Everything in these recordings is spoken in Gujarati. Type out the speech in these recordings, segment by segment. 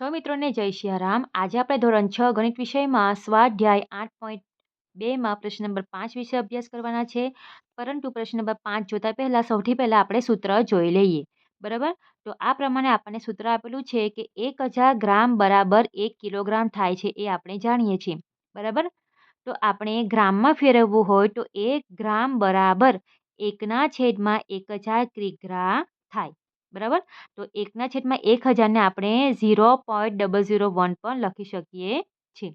સૌ મિત્રોને જય સિયારામ આજે આપણે ધોરણ છ ગણિત વિષયમાં સ્વાધ્યાય આઠ પોઈન્ટ બેમાં પ્રશ્ન નંબર પાંચ વિશે અભ્યાસ કરવાના છે. પરંતુ પ્રશ્ન નંબર પાંચ જોતા પહેલાં સૌથી પહેલાં આપણે સૂત્ર જોઈ લઈએ. બરાબર? તો આ પ્રમાણે આપણને સૂત્ર આપેલું છે કે એક હજાર ગ્રામ બરાબર એક કિલોગ્રામ થાય છે એ આપણે જાણીએ છીએ. બરાબર? તો આપણે ગ્રામમાં ફેરવવું હોય તો એક ગ્રામ બરાબર એકના છેદમાં એક હજાર કિગ્રા થાય. બરાબર? તો એકના છેદમાં એક હજારને આપણે zero point double zero one પણ લખી શકીએ છીએ.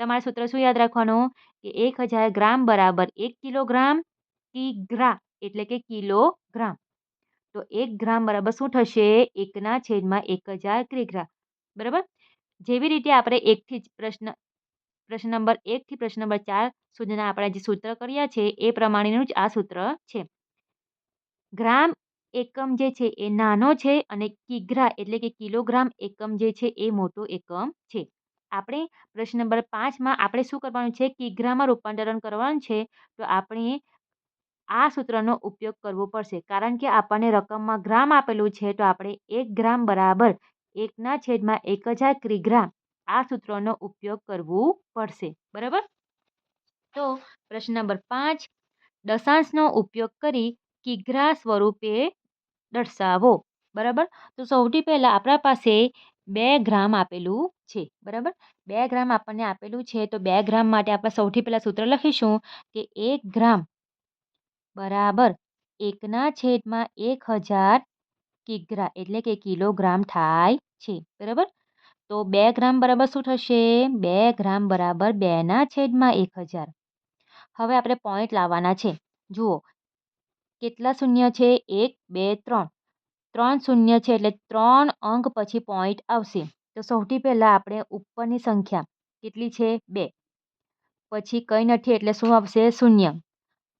તમારે સૂત્ર શું યાદ રાખવાનું? કે એક હજાર ગ્રામ બરાબર એક કિલોગ્રામ કિગ્રા એટલે કે કિલોગ્રામ. તો એક ગ્રામ બરાબર શું થશે? એકના છેદમાં એક હજાર કિગ્રા. બરાબર? જેવી રીતે આપણે એકથી જ પ્રશ્ન પ્રશ્ન નંબર એકથી પ્રશ્ન નંબર ચાર સુધીના આપણે જે સૂત્ર કર્યા છે, એ પ્રમાણેનું જ આ સૂત્ર છે. ગ્રામ એકમ જે છે એ નાનો છે અને કિગ્રા એટલે કે કિલોગ્રામ એકમ જે છે એ મોટો એકમ છે. આપણે પ્રશ્ન નંબર પાંચમાં આપણે શું કરવાનું છે? કિગ્રામાં રૂપાંતરણ કરવાનું છે તો આપણે આ સૂત્રનો ઉપયોગ કરવો પડશે. કારણ કે આપણને રકમમાં ગ્રામ આપેલું છે તો આપણે એક ગ્રામ બરાબર એકના છેદમાં એક હજાર ક્રિગ્રામ આ સૂત્રનો ઉપયોગ કરવો પડશે. બરાબર? તો પ્રશ્ન નંબર પાંચ. દશાંશનો ઉપયોગ કરી કિગ્રા સ્વરૂપે દર્શાવો. બરાબર? તો સૌથી પહેલાં આપણા પાસે બે ગ્રામ આપેલું છે. બરાબર? બે ગ્રામ આપણને આપેલું છે, તો બે ગ્રામ માટે આપણે સૌથી પહેલાં સૂત્ર લખીશું કે એક ગ્રામ બરાબર એકના છેદમાં એક હજાર કિગ્રા એટલે કે કિલોગ્રામ થાય છે. બરાબર? તો બે ગ્રામ બરાબર શું થશે? બે ગ્રામ બરાબર બેના છેદમાં એક હજાર. હવે આપણે પોઈન્ટ લાવવાના છે. જુઓ કેટલા શૂન્ય છે? એક, બે, ત્રણ. ત્રણ શૂન્ય છે એટલે ત્રણ અંક પછી પોઈન્ટ આવશે. તો સૌથી પહેલાં આપણે ઉપરની સંખ્યા કેટલી છે? બે. પછી કંઈ નથી એટલે શું આવશે? શૂન્ય.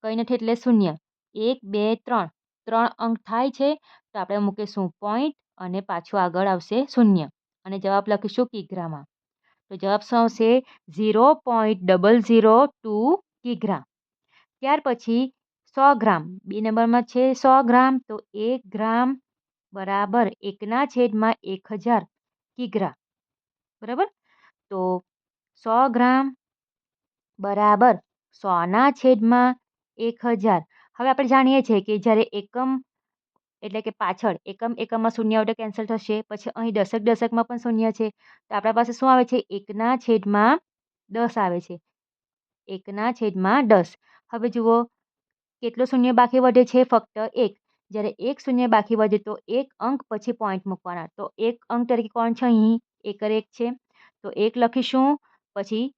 કંઈ નથી એટલે શૂન્ય. એક, બે, ત્રણ. ત્રણ અંક થાય છે તો આપણે મૂકીશું પોઈન્ટ અને પાછું આગળ આવશે શૂન્ય. અને જવાબ લખીશું કિગ્રામાં. તો જવાબ શું આવશે? Zero point double zero two કિગ્રા. ત્યાર પછી સો ગ્રામ. બે નંબરમાં છે સો ગ્રામ, તો એક ગ્રામ બરાબર એકના છેદમાં એક હજાર કિગ્રા. બરાબર? તો સો ગ્રામ બરાબર સોના છેદમાં એક હજાર. હવે આપણે જાણીએ છીએ કે જ્યારે એકમ એટલે કે પાછળ એકમ એકમમાં શૂન્ય આવડે કેન્સલ થશે, પછી અહીં દશક દશકમાં પણ શૂન્ય છે. તો આપણા પાસે શું આવે છે? એકના છેદમાં દસ આવે છે. એકના છેદમાં દસ. હવે જુઓ કેટલો શૂન્ય બાકી વધે છે? ફક્ત એક. જ્યારે એક શૂન્ય બાકી વધે તો એક અંક પછી પોઈન્ટ મૂકવાના. તો એક અંક તરીકે કોણ છે અહીં? એકર એક છે. તો એક લખીશું, પછી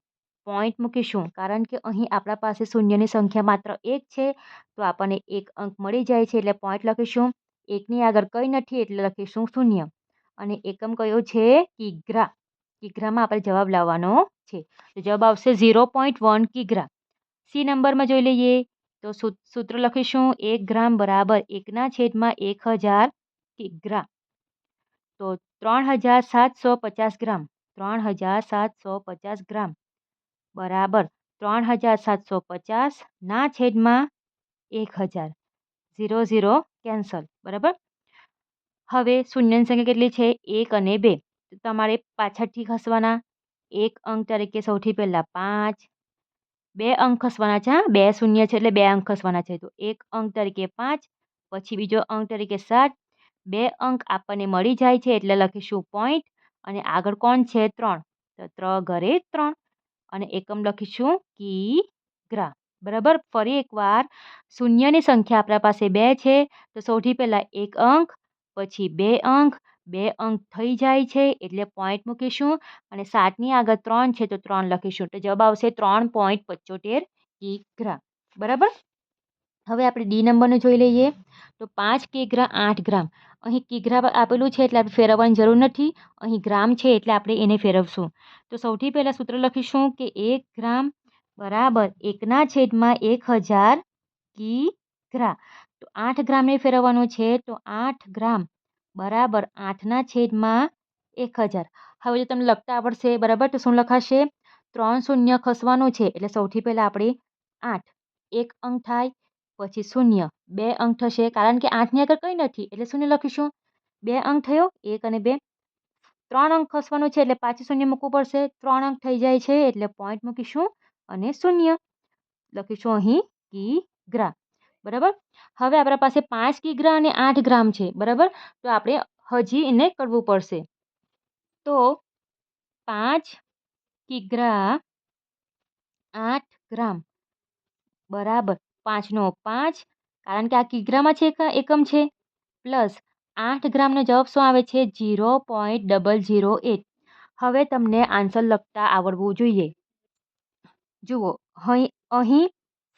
પોઈન્ટ મૂકીશું. કારણ કે અહીં આપણા પાસે શૂન્યની સંખ્યા માત્ર એક છે, તો આપણને એક અંક મળી જાય છે એટલે પોઈન્ટ લખીશું. એકની આગળ કંઈ નથી એટલે લખીશું શૂન્ય. અને એકમ કયો છે? કિગ્રા. કિગ્રામાં આપણે જવાબ લાવવાનો છે. તો જવાબ આવશે ઝીરો પોઈન્ટ વન કિગ્રા. સી નંબરમાં જોઈ લઈએ. તો સૂત્ર લખીશું, એક ગ્રામ બરાબર એકના છેદમાં એક હજાર કિગ્રા. તો ત્રણ હજાર સાતસો પચાસ ગ્રામ, ત્રણ હજાર સાતસો પચાસ ગ્રામ. બરાબર, ત્રણ હજાર સાતસો પચાસના છેદમાં એક હજાર. ઝીરો ઝીરો કેન્સલ, બરાબર? હવે શૂન્યની સંખ્યા કેટલી છે? એક અને બે. તમારે પાછળથી ખસવાના એક અંક તરીકે સૌથી પહેલાં પાંચ બે અંક ખસવાના છે બે શૂન્ય છે એટલે બે અંક ખસવાના છે. તો એક અંક તરીકે પાંચ, પછી બીજો અંક તરીકે સાત. બે અંક આપણને મળી જાય છે એટલે લખીશું પોઈન્ટ અને આગળ કોણ છે? ત્રણ. તો ત્ર ઘરે ત્રણ. અને એકમ લખીશું કી ગ્રા. બરાબર? ફરી એકવાર. શૂન્યની સંખ્યા આપણા પાસે બે છે. તો સૌથી પહેલાં એક અંક, પછી બે અંક બે અંક થઈ જાય છે, એટલે પોઈન્ટ મૂકીશું. અને સાતની આગળ ત્રણ છે, તો ત્રણ લખીશું. તો જવાબ આવશે ત્રણ પોઈન્ટ પચોતેર કિગ્રા. બરાબર? હવે આપણે ડી નંબરને જોઈ લઈએ. તો પાંચ કિગ્રા આઠ ગ્રામ. અહીં કિગ્રા આપેલું છે, એટલે આપણે ફેરવવાની જરૂર નથી. અહીં ગ્રામ છે, એટલે આપણે એને ફેરવશું. તો સૌથી પહેલાં સૂત્ર લખીશું કે એક ગ્રામ બરાબર એકના છેદમાં એક હજાર કિગ્રા. તો આઠ ગ્રામને ફેરવવાનું છે, તો આઠ ગ્રામ બરાબર આઠના છેદમાં એક હજાર. હવે જો તમને લખતા આવડશે, બરાબર, તો શું લખાશે? ત્રણ શૂન્ય ખસવાનું છે, એટલે સૌથી પહેલાં આપણે આઠ. એક અંક થાય, પછી શૂન્ય. બે અંક થશે, કારણ કે આઠની આગળ કંઈ નથી, એટલે શૂન્ય લખીશું. બે અંક થયો, એક અને બે. ત્રણ અંક ખસવાનું છે, એટલે પાછું શૂન્ય મૂકવું પડશે. ત્રણ અંક થઈ જાય છે, એટલે પોઈન્ટ મૂકીશું અને શૂન્ય લખીશું અહીં કિગ્રા બરાબર? હવે આપણા પાસે પાંચ કિગ્રા અને આઠ ગ્રામ છે, બરાબર? તો આપણે હજી એને કરવું પડશે. તો પાંચ કિગ્રા આઠ ગ્રામ. બરાબર, પાંચનો પાંચ, કારણ કે આ કિગ્રામાં છે એકમ છે? પ્લસ આઠ ગ્રામનો જવાબ શું આવે છે? Zero point double zero eight. હવે તમને આન્સર લખતા આવડવું જોઈએ. જુઓ અહીં અહીં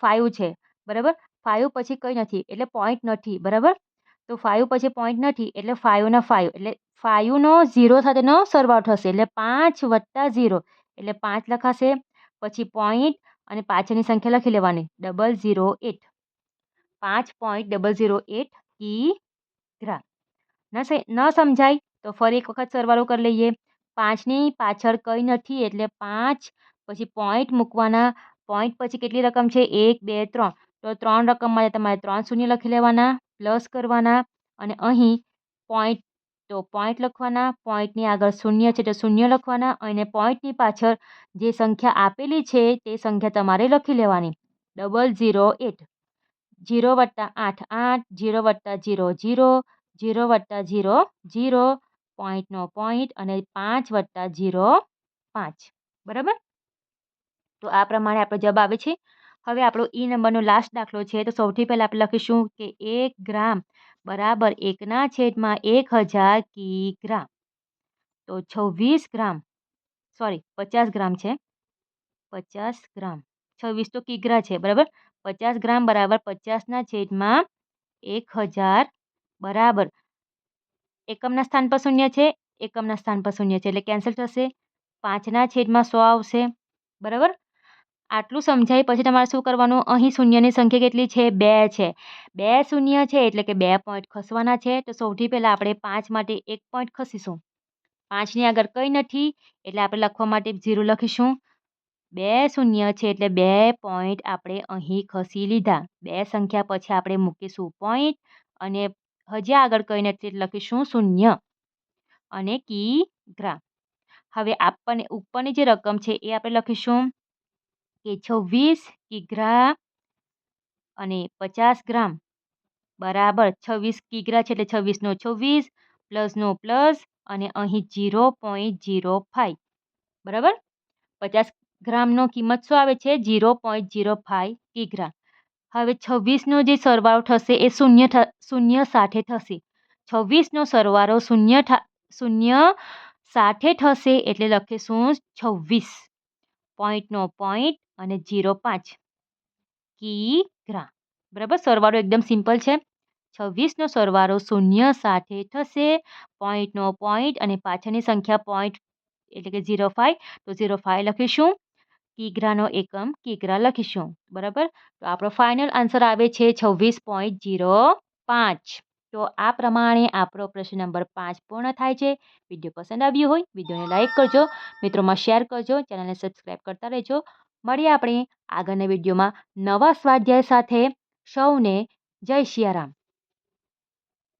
ફાઇવ છે, બરાબર? ફાઇવ પછી કંઈ નથી, એટલે પોઈન્ટ નથી, બરાબર? તો ફાઇવ પછી પોઈન્ટ નથી, એટલે ફાઇવના ફાઇવ એટલે ફાઇવનો ઝીરો સાથેનો સરવાળો થશે, એટલે પાંચ વત્તા ઝીરો એટલે પાંચ લખાશે, પછી પોઈન્ટ અને પાછળની સંખ્યા લખી લેવાની ડબલ ઝીરો એટ પાંચ પોઈન્ટ ડબલ ઝીરો એટ કિગ્રા ન સમજાય, તો ફરી એક વખત સરવાળો કરી લઈએ. પાંચની પાછળ કંઈ નથી, એટલે પાંચ, પછી પોઈન્ટ મૂકવાના પોઈન્ટ પછી કેટલી રકમ છે? એક, બે, ત્રણ. તો ત્રણ રકમ માટે તમારે ત્રણ શૂન્ય લખી લેવાના પ્લસ કરવાના અને અહીં પોઈન્ટ તો પોઈન્ટ લખવાના પોઈન્ટની આગળ શૂન્ય છે તો શૂન્ય લખવાના અને પોઈન્ટની પાછળ જે સંખ્યા આપેલી છે તે સંખ્યા તમારે લખી લેવાની. ડબલ ઝીરો એટ જીરો વત્તા આઠ આઠ જીરો વત્તા જીરો જીરો જીરો વત્તા જીરો જીરો પોઈન્ટનો પોઈન્ટ અને પાંચ વત્તા જીરો પાંચ. બરાબર? તો આ પ્રમાણે આપણો જવાબ આવે છે. હવે આપણો ઈ નંબરનો લાસ્ટ દાખલો છે, તો સૌથી પહેલાં આપણે લખીશું કે એક ગ્રામ બરાબર એકના છેદમાં એક હજાર કિગ્રા તો છવ્વીસ ગ્રામ સોરી પચાસ ગ્રામ છે. પચાસ ગ્રામ, છવ્વીસ તો કિગ્રા છે, બરાબર? પચાસ ગ્રામ બરાબર પચાસના છેદમાં એક હજાર બરાબર. એકમના સ્થાન પર શૂન્ય છે, એકમના સ્થાન પર શૂન્ય છે, એટલે કેન્સલ થશે. પાંચના છેદમાં સો આવશે, બરાબર? આટલું સમજાય પછી તમારે શું કરવાનું? અહીં શૂન્યની સંખ્યા કેટલી છે? બે છે. બે શૂન્ય છે એટલે કે બે પોઈન્ટ ખસવાના છે. તો સૌથી પહેલાં આપણે પાંચ માટે એક પોઈન્ટ ખસીશું. પાંચની આગળ કંઈ નથી એટલે આપણે લખવા માટે ઝીરો લખીશું. બે શૂન્ય છે એટલે બે પોઈન્ટ આપણે અહીં ખસી લીધા. બે સંખ્યા પછી આપણે મૂકીશું પોઈન્ટ અને હજી આગળ કંઈ નથી એટલે લખીશું શૂન્ય. અને કિગ્રા હવે આપણને ઉપરની જે રકમ છે એ આપણે લખીશું. કે છવ્વીસ કિગ્રા અને પચાસ ગ્રામ. બરાબર, છવ્વીસ કિગ્રા છે એટલે છવ્વીસનો છવ્વીસ પ્લસનો પ્લસ અને અહીં જીરો પોઈન્ટ જીરો ફાઈવ. બરાબર? પચાસ ગ્રામનો કિંમત શું આવે છે? જીરો પોઈન્ટ જીરો ફાઇવ કિગ્રા હવે છવ્વીસનો જે સરવાળો થશે એ શૂન્ય શૂન્ય સાથે થશે. છવ્વીસનો સરવાળો શૂન્ય શૂન્ય સાથે થશે એટલે લખીશું છવ્વીસ. પોઈન્ટનો પોઈન્ટ અને જીરો પાંચ. કિગ્રા બરાબર? સરવાળો એકદમ સિમ્પલ છે. છવ્વીસનો સરવાળો શૂન્ય સાથે થશે. પોઈન્ટનો પોઈન્ટ અને પાછળની સંખ્યા પોઈન્ટ એટલે કે ઝીરો ફાઇવ તો ઝીરો ફાઇવ લખીશું. કિગ્રાનો એકમ કિગ્રા લખીશું. બરાબર? તો આપણો ફાઇનલ આન્સર આવે છે છવ્વીસ પોઈન્ટ જીરો પાંચ. તો આ પ્રમાણે આપણો પ્રશ્ન નંબર પાંચ પૂર્ણ થાય છે. વીડિયો પસંદ આવ્યો હોય, વિડીયોને લાઇક કરજો. મિત્રોમાં શેર કરજો. ચેનલને સબસ્ક્રાઈબ કરતા રહેજો. મળીએ આપણે આગળના વિડીયોમાં નવા સ્વાધ્યાય સાથે. સૌને જય સિયારામ